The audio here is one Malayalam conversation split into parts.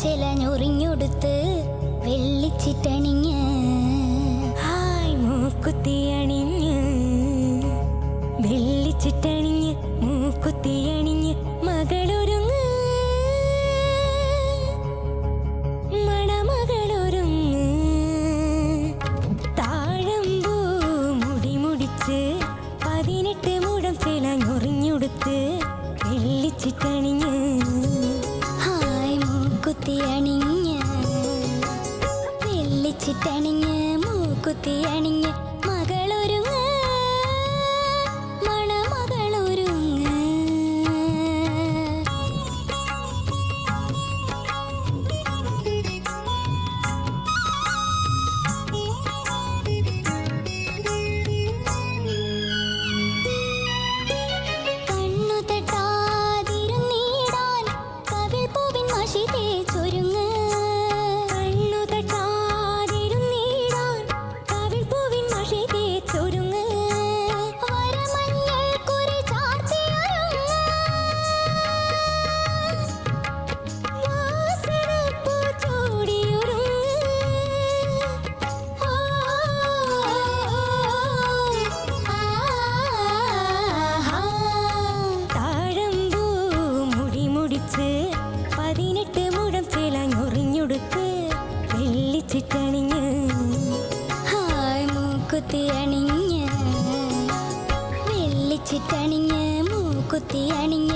ചെലഞ്ഞൊറിഞ്ഞൊടുത്ത് വെള്ളിച്ചിട്ടണിഞ്ഞ് குத்தி அணிய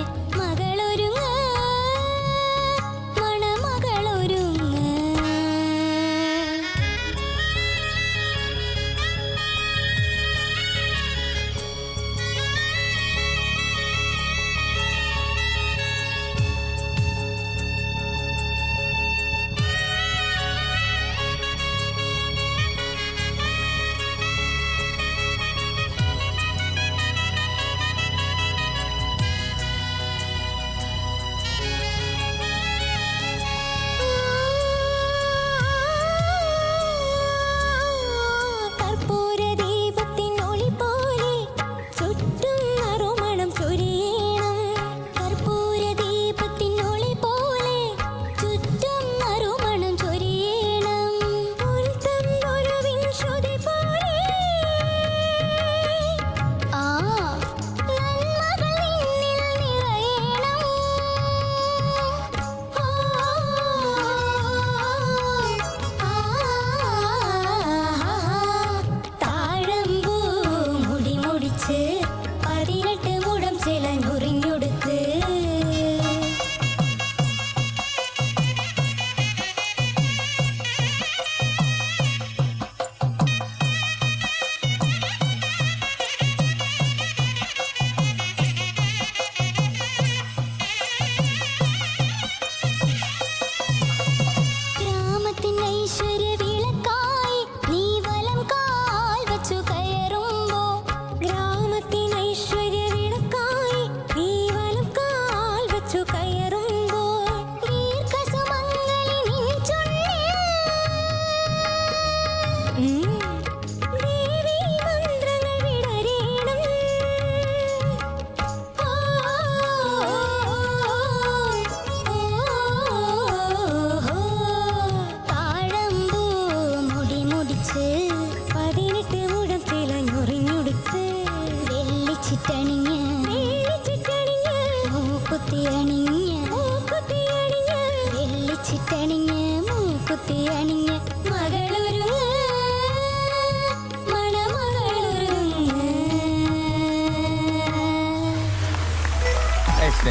еще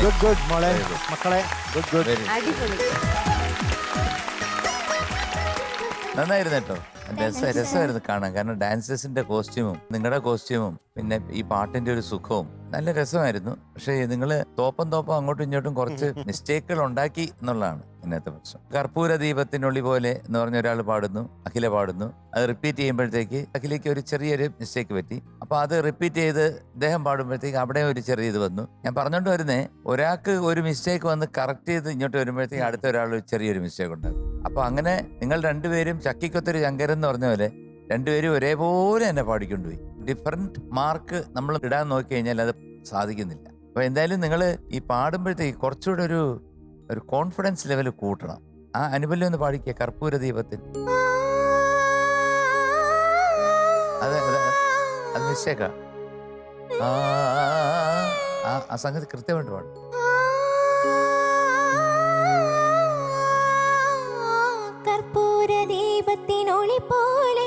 ഗുഡ് ഗുഡ് മോളെ മക്കളെ. ഗുഡ് ഗുഡ് നന്നായിരുന്നു കേട്ടോ രസ രസമായിരുന്നു കാണാൻ. കാരണം ഡാൻസേഴ്സിന്റെ കോസ്റ്റ്യൂമും നിങ്ങളുടെ കോസ്റ്റ്യൂമും പിന്നെ ഈ പാട്ടിന്റെ ഒരു സുഖവും നല്ല രസമായിരുന്നു. പക്ഷേ നിങ്ങൾ തോപ്പം തോപ്പം അങ്ങോട്ടും ഇങ്ങോട്ടും കുറച്ച് മിസ്റ്റേക്കുകൾ ഉണ്ടാക്കി എന്നുള്ളതാണ് ഇന്നത്തെ പ്രശ്നം. കർപ്പൂര ദീപത്തിനുള്ളി പോലെ എന്ന് പറഞ്ഞ ഒരാൾ പാടുന്നു അഖില പാടുന്നു. അത് റിപ്പീറ്റ് ചെയ്യുമ്പോഴത്തേക്ക് അഖിലയ്ക്ക് ഒരു ചെറിയൊരു മിസ്റ്റേക്ക് പറ്റി. അപ്പൊ അത് റിപ്പീറ്റ് ചെയ്ത് അദ്ദേഹം പാടുമ്പോഴത്തേക്ക് അവിടെ ഒരു ചെറിയ ഇത് വന്നു. ഞാൻ പറഞ്ഞോണ്ട് വരുന്നേ ഒരാൾക്ക് ഒരു മിസ്റ്റേക്ക് വന്ന് കറക്റ്റ് ചെയ്ത് ഇങ്ങോട്ട് വരുമ്പോഴത്തേക്ക് അടുത്ത ഒരാൾ ചെറിയൊരു മിസ്റ്റേക്ക് ഉണ്ടാകും. അപ്പൊ അങ്ങനെ നിങ്ങൾ രണ്ടുപേരും ചക്കിക്കൊത്തൊരു ചങ്കരെന്ന് പറഞ്ഞ പോലെ രണ്ടുപേരും ഒരേപോലെ തന്നെ പാടിക്കൊണ്ടുപോയി. ഡിഫറെന്റ് മാർക്ക് നമ്മൾ ഇടാൻ നോക്കി കഴിഞ്ഞാൽ അത് സാധിക്കുന്നില്ല. അപ്പോൾ എന്തായാലും നിങ്ങൾ ഈ പാടുമ്പോഴത്തേക്ക് കുറച്ചുകൂടെ ഒരു ഒരു കോൺഫിഡൻസ് ലെവൽ കൂട്ടണം. ആ അനുബല്യം ഒന്ന് പാടിക്കുക കർപ്പൂര ദീപത്തിൽ. അത് അത് അത് മിസ്റ്റേക്കാ ആ ആ, ആ സംഗതി കൃത്യമായിട്ട് പാടും. കർപ്പൂര ദീപത്തിനൊളി പോലെ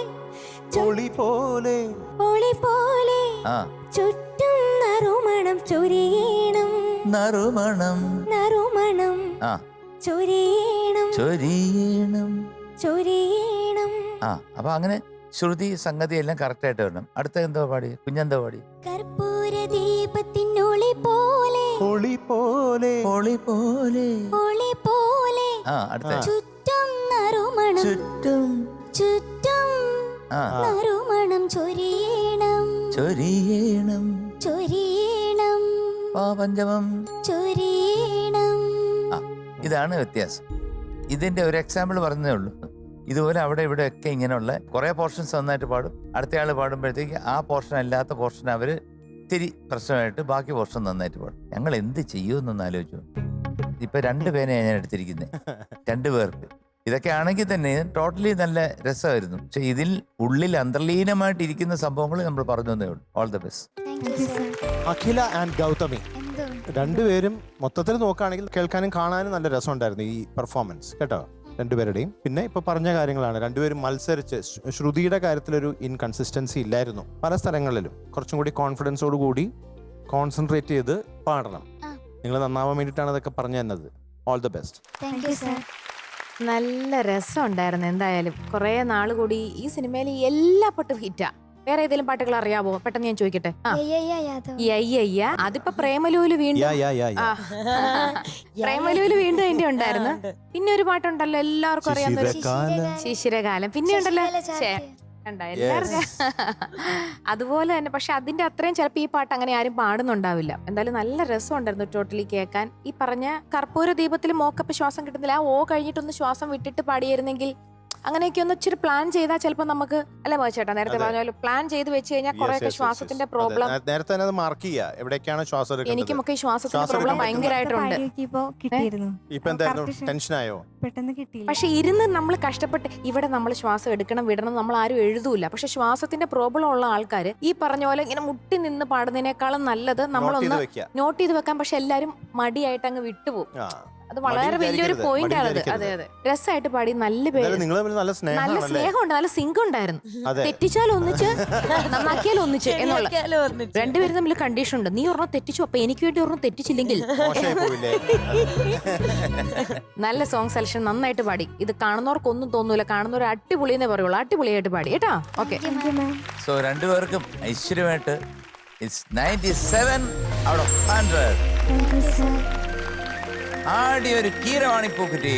ഒളി പോലെ. ഒളി പോലെ ആ. ചുറ്റും നറുമണം ചൊരിയണം. നറുമണം. നറുമണം ആ. ചൊരിയണം. ചൊരിയണം. ചൊരിയണം. ആ. അപ്പൊ അങ്ങനെ ശ്രുതി സംഗതി എല്ലാം കറക്റ്റ് ആയിട്ട് വരണം. അടുത്ത എന്തോ പാടി? കുഞ്ഞെന്തോ പാടി? കർപ്പൂര ദീപത്തിനൊളി പോലെ. ഒളി പോലെ. ഒളി പോലെ. ഒളി പോലെ. ആ അടുത്ത. ചുറ്റും നറുമണം. ചുറ്റും നറുമണം ചൊരിയണം. ചൊരിയണം. ചൊരിയണം. പഞ്ചമം ചൊരിയണം. ഇതാണ് വ്യത്യാസം. ഇതിന്റെ ഒരു എക്സാമ്പിൾ പറഞ്ഞതേ ഉള്ളൂ. ഇതുപോലെ അവിടെ ഇവിടെ ഒക്കെ ഇങ്ങനെയുള്ള കുറെ പോർഷൻസ് നന്നായിട്ട് പാടും. അടുത്ത ആൾ പാടുമ്പോഴത്തേക്ക് ആ പോർഷൻ അല്ലാത്ത പോർഷൻ അവർ ഇത്തിരി പ്രശ്നമായിട്ട് ബാക്കി പോർഷൻ നന്നായിട്ട് പാടും. ഞങ്ങൾ എന്ത് ചെയ്യുമെന്നൊന്ന് ആലോചിച്ചു ഇപ്പൊ രണ്ട് പേരെയാണ് ഞാൻ എടുത്തിരിക്കുന്നത് രണ്ടു പേർക്ക്. ഇതൊക്കെ ആണെങ്കിൽ തന്നെ ടോട്ടലി നല്ല രസമായിരുന്നു. പക്ഷെ ഇതിൽ ഉള്ളിൽ അന്തർലീനമായിട്ട് ഇരിക്കുന്ന സംഭവങ്ങൾ നമ്മൾ പറഞ്ഞു തന്നേ ഉള്ളൂ. All the best Akhila and Gauthami. രണ്ടുപേരും മൊത്തത്തിൽ നോക്കുകയാണെങ്കിൽ കേൾക്കാനും കാണാനും നല്ല രസമുണ്ടായിരുന്നു ഈ പെർഫോമൻസ് കേട്ടോ? രണ്ടുപേരുടെയും. പിന്നെ ഇപ്പൊ പറഞ്ഞ കാര്യങ്ങളാണ്. രണ്ടുപേരും മത്സരിച്ച് ശ്രു- ശ്രുതിയുടെ കാര്യത്തിലൊരു ഇൻകൺസിസ്റ്റൻസി ഇല്ലായിരുന്നു. പല സ്ഥലങ്ങളിലും. കുറച്ചും കൂടി കോൺഫിഡൻസോട് കൂടി കോൺസെൻട്രേറ്റ് ചെയ്ത് പാടണം. നിങ്ങൾ നന്നാവാൻ വേണ്ടിയിട്ടാണ് ഇതൊക്കെ പറഞ്ഞു തന്നത്. ഓൾ ദ ബെസ്റ്റ് നല്ല രസമുണ്ടായിരുന്നു എന്തായാലും. കുറേ നാൾ കൂടി ഈ സിനിമയിൽ എല്ലാ പാട്ടും ഹിറ്റാ വേറെ ഏതെങ്കിലും പാട്ടുകൾ അറിയാവോ? പെട്ടെന്ന് ഞാൻ ചോദിക്കട്ടെ. ആ. അതിപ്പോ പ്രേമലൂൽ വീണ്ടും. യാ യാ യാ യാ. ആ. പ്രേമലൂൽ വീണ്ടും അതിന്റെ ഉണ്ടായിരുന്നു. പിന്നെ ഒരു പാട്ടുണ്ടല്ലോ എല്ലാവർക്കും അറിയാവുന്ന ഒരു ശിശിരകാലം. പിന്നെ ഉണ്ടല്ലോ. കണ്ടോ എല്ലാവർക്കും അതുപോലെ തന്നെ പക്ഷെ അതിന്റെ അത്രയും ചിലപ്പോൾ ഈ പാട്ട് അങ്ങനെ ആരും പാടുന്നുണ്ടാവില്ല. എന്തായാലും നല്ല രസമുണ്ടായിരുന്നു ടോട്ടലി കേൾക്കാൻ. ഈ പറഞ്ഞ കർപ്പൂര ദീപത്തിൽ മോക്കപ്പ് ശ്വാസം കിട്ടുന്നില്ല. ആ ഓ കഴിഞ്ഞിട്ടൊന്ന് ശ്വാസം വിട്ടിട്ട് പാടിയിരുന്നെങ്കിൽ അങ്ങനെയൊക്കെ ഒന്ന് ഇച്ചിരി പ്ലാൻ ചെയ്താൽ ചിലപ്പോൾ നമുക്ക് അല്ലേ മോശേട്ടാ നേരത്തെ. പറഞ്ഞ പോലെ പ്ലാൻ ചെയ്ത് വെച്ച് കഴിഞ്ഞാൽ കുറെ കുറെയൊക്കെ ശ്വാസത്തിന്റെ പ്രോബ്ലം നേരത്തെ തന്നെ അത് മാർക്ക് ചെയ്യുക എവിടേക്കാണ് ശ്വാസം എനിക്കും എനിക്കുമൊക്കെ ഈ ശ്വാസത്തിന്റെ ശ്വാസം പ്രോബ്ലം ഭയങ്കരമായിട്ടുണ്ട് പാടിയൊക്കെയിപ്പോ ഇപ്പൊ എന്തായിരുന്നു? ടെൻഷനായോ? പെട്ടെന്ന് പക്ഷെ ഇരുന്ന് നമ്മൾ കഷ്ടപ്പെട്ട് ഇവിടെ നമ്മൾ ശ്വാസം എടുക്കണം വിടണം നമ്മൾ ആരും എഴുതൂല. പക്ഷെ ശ്വാസത്തിന്റെ പ്രോബ്ലം ഉള്ള ആൾക്കാർ ഈ പറഞ്ഞ പോലെ ഇങ്ങനെ മുട്ടി നിന്ന് പാടുന്നതിനേക്കാളും നല്ലത് നമ്മളൊന്ന് നോട്ട് ചെയ്ത് വെക്കാം പക്ഷെ എല്ലാരും മടിയായിട്ട് അങ്ങ് വിട്ടുപോകും. ആ. അത് വളരെ വലിയൊരു പോയിന്റ് ആണ് അതെ അതെ. രസമായിട്ട് പാടി നല്ല പേര്. നിങ്ങൾ തമ്മിൽ നല്ല നല്ല സ്നേഹമാണല്ലേ? സ്നേഹമുണ്ട് നല്ല സിങ്ക് ഉണ്ടായിരുന്നു തെറ്റിച്ചാൽ ഒന്നിച്ച് നന്നാക്കിയാൽ ഒന്നിച്ച് എന്നുള്ള. രണ്ടുപേരും തമ്മിൽ കണ്ടീഷൻ ഉണ്ട്. നീ ഒരെണ്ണം തെറ്റിച്ചു അപ്പൊ എനിക്ക് വേണ്ടി ഒരെണ്ണം തെറ്റിച്ചില്ലെങ്കിൽ. നല്ല സോങ് സെലക്ഷൻ നന്നായിട്ട് പാടി. ഇത് കാണുന്നവർക്കൊന്നും തോന്നൂല. കാണുന്നവർ അടിപൊളിയെന്നേ പറയുള്ളൂ. അടിപൊളിയായിട്ട് പാടി കേട്ടാ? ഓക്കെ സോ രണ്ടുപേർക്കും ഐശ്വര്യമായിട്ട് it's ninety seven out of hundred ആടിയൊരു Keeravani പൂക്കുറ്റി